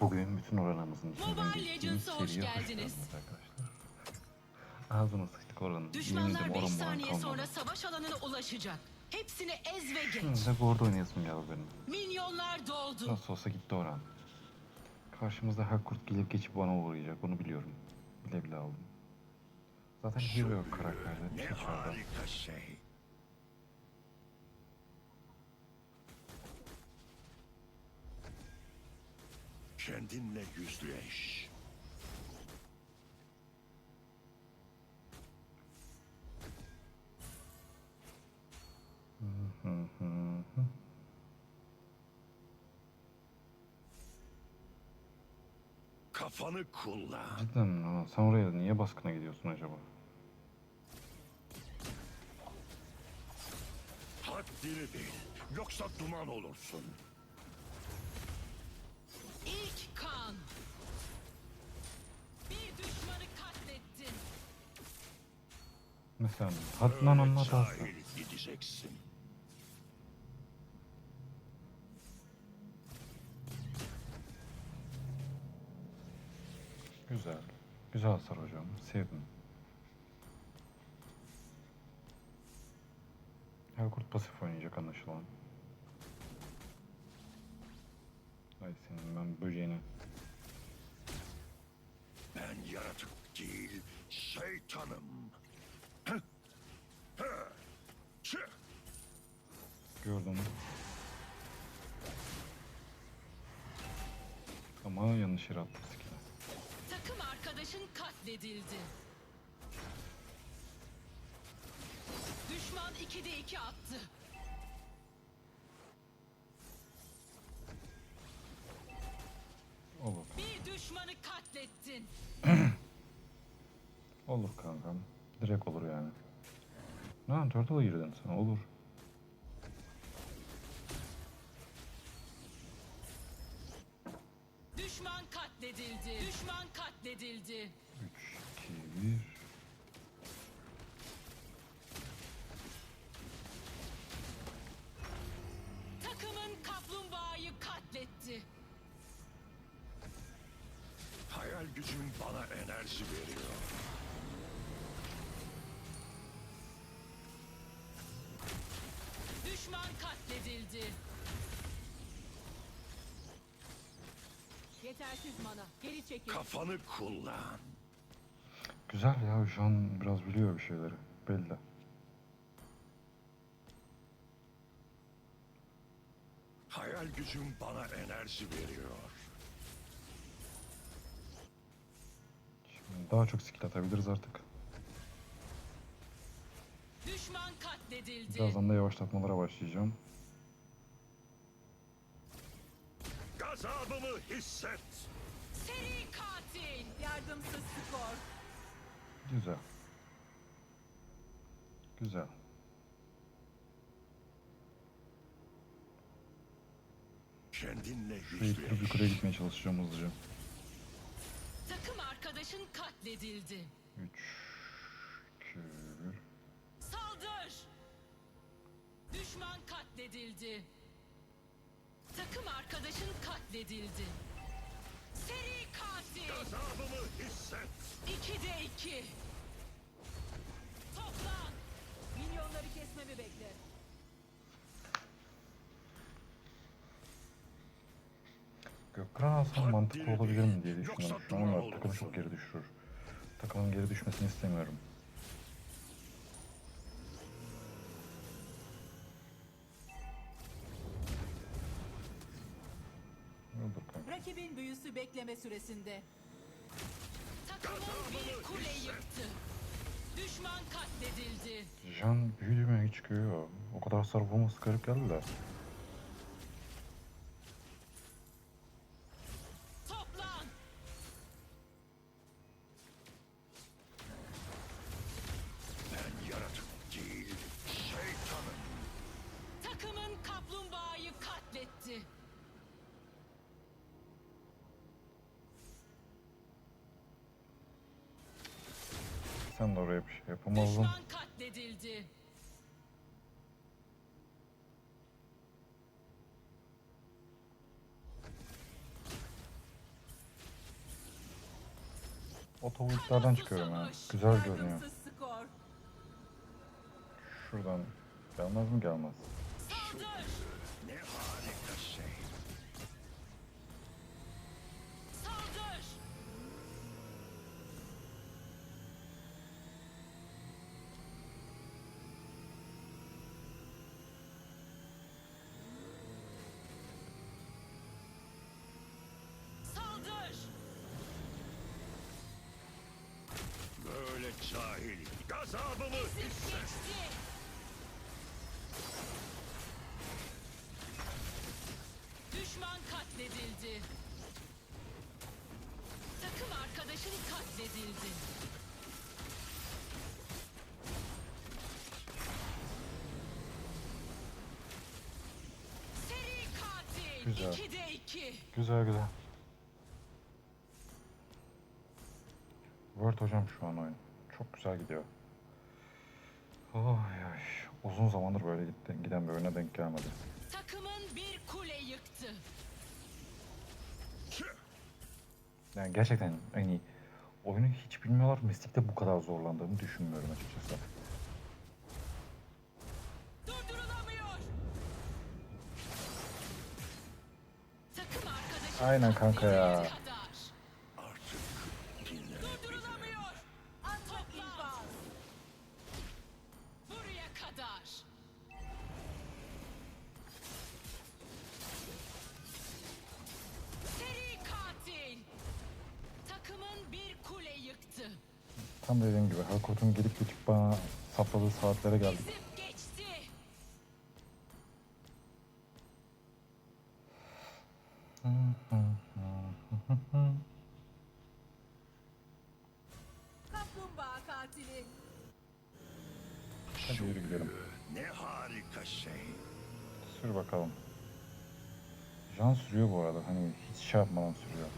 Bugün bütün oranımızın içinden Mobile geçtiğimiz Legends'a hoş seriye hoş geldiniz. geldiniz arkadaşlar. Ağzına sıçtık oranın. Düşmanlar Yemindim 5 oran saniye bana sonra kalmadı. savaş alanına ulaşacak. Hepsini ez ve geç. Şimdi de orada oynayasım geldi benim. Minyonlar doldu. Nasıl olsa gitti oran. Karşımızda her kurt gelip geçip bana uğrayacak onu biliyorum. Bile bile aldım. Zaten hero yok karakterde. Ne Hiç orada. harika şey. Kendinle yüzleş. Kafanı kullan. Cidden mi? Aa, sen oraya niye baskına gidiyorsun acaba? Haddini bil. Yoksa duman olursun. Mesela Öyle anlat aslında. gideceksin. Güzel. Güzel hasar hocam. Sevdim. Her kurt pasif oynayacak anlaşılan. Ay senin ben böceğine. Ben yaratık değil, şeytanım. Gördüm. Ama yanlış yere skill'i. Takım arkadaşın katledildi. Düşman 2'de 2 attı. Olur. Bir düşmanı katlettin. Olur kankam. Direkt olur yani. Ha turtle'a girdin sen. Olur. Katledildi. Düşman katledildi. 3, 2, 1. Takımın kaplumbağayı katletti. Hayal gücüm bana enerji veriyor. Düşman katledildi. Yetersiz mana. Geri çekil. Kafanı kullan. Güzel ya şu an biraz biliyor bir şeyleri. Belli. Hayal gücüm bana enerji veriyor. Şimdi daha çok skill atabiliriz artık. Düşman katledildi. Birazdan da yavaşlatmalara başlayacağım. Gazabımı hisset. Seri katil. Yardımsız skor. Güzel. Güzel. Kendinle Şurayı kırıp yüzleş. yukarıya gitmeye çalışacağım hızlıca. Takım arkadaşın katledildi. 3, 2, 1. Saldır. Düşman katledildi. Takım arkadaşın katledildi. Seri katil. Gazabımı hisset. 2'de 2. Toplan. Milyonları kesmemi bekle. Gökran alsam mantıklı olabilir mi diye düşünüyorum. Ama takım çok geri düşürür. Takımın geri düşmesini istemiyorum. Rakibin büyüsü bekleme süresinde. Takımın bir kule yıktı. Düşman katledildi. Jan büyüdüğüme hiç çıkıyor. O kadar hasar vurması garip geldi de. ben oraya bir şey yapamazdım. Düşman katledildi. Otobüslerden çıkıyorum ya. Güzel görünüyor. Şuradan gelmez mi gelmez. Saldır. Ne harika şey. Böyle cahil. Gazabımı hisset. geçti. Düşman katledildi. Takım arkadaşın katledildi. Seri katil. Güzel. 2'de 2. Güzel güzel. Word hocam şu an oyun. Çok güzel gidiyor. Ay ay. Uzun zamandır böyle gitti, giden bir oyuna denk gelmedi. Takımın bir kule yıktı. Yani gerçekten hani oyunu hiç bilmiyorlar. Mystic'te bu kadar zorlandığımı düşünmüyorum açıkçası. Aynen kanka ya. Tam dediğim gibi Harcourt'un gelip geçip bana sapladığı saatlere geldik. Kaplumbağa katili. Hadi yürü gidelim. Ne harika şey. Sür bakalım. Can sürüyor bu arada. Hani hiç şey yapmadan sürüyor.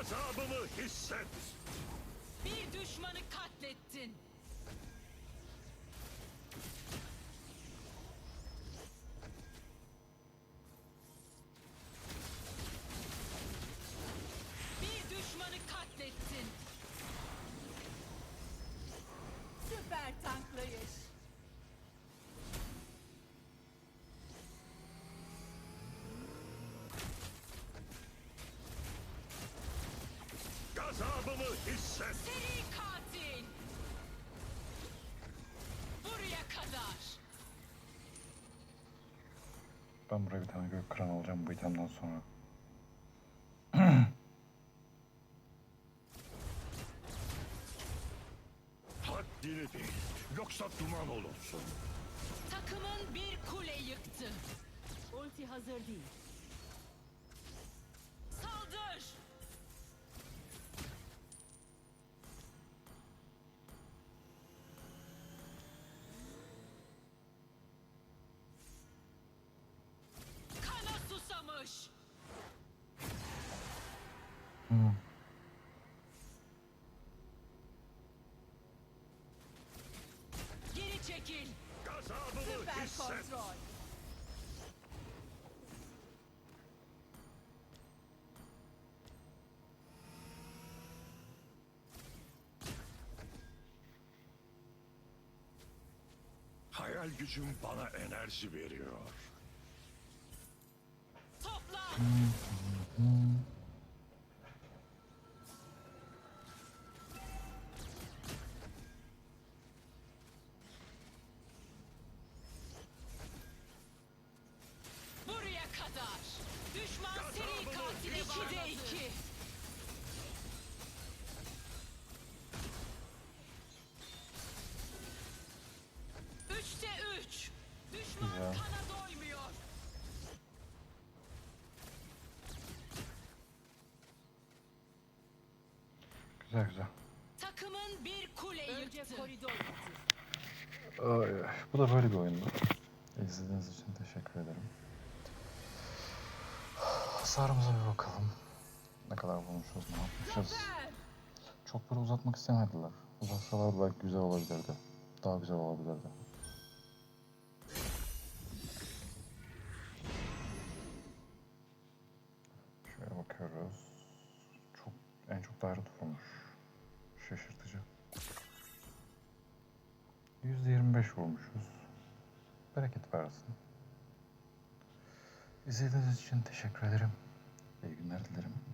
Değil. Gazabımı hisset. Bir düşmanı katlettin. Gazabımı hisset. Seri katil. Buraya kadar. Ben buraya bir tane gök kıran alacağım bu itemden sonra. Haddini bil. Yoksa duman olursun. Takımın bir kule yıktı. Ulti hazır değil. Geri çekil. Gazabımı Süper hisset. kontrol. Hayal gücüm bana enerji veriyor. Toplan. Güzel güzel. Takımın bir kule Önce yıktı. Ay, ay. Bu da böyle bir oyundu. İzlediğiniz için teşekkür ederim. Hasarımıza bir bakalım. Ne kadar bulmuşuz, ne yapmışız. Çok böyle uzatmak istemediler. Uzatsalar belki güzel olabilirdi. Daha güzel olabilirdi. Şöyle bakıyoruz. miktarı olmuş. Şaşırtıcı. %25 vurmuşuz. Bereket versin. İzlediğiniz için teşekkür ederim. İyi günler dilerim.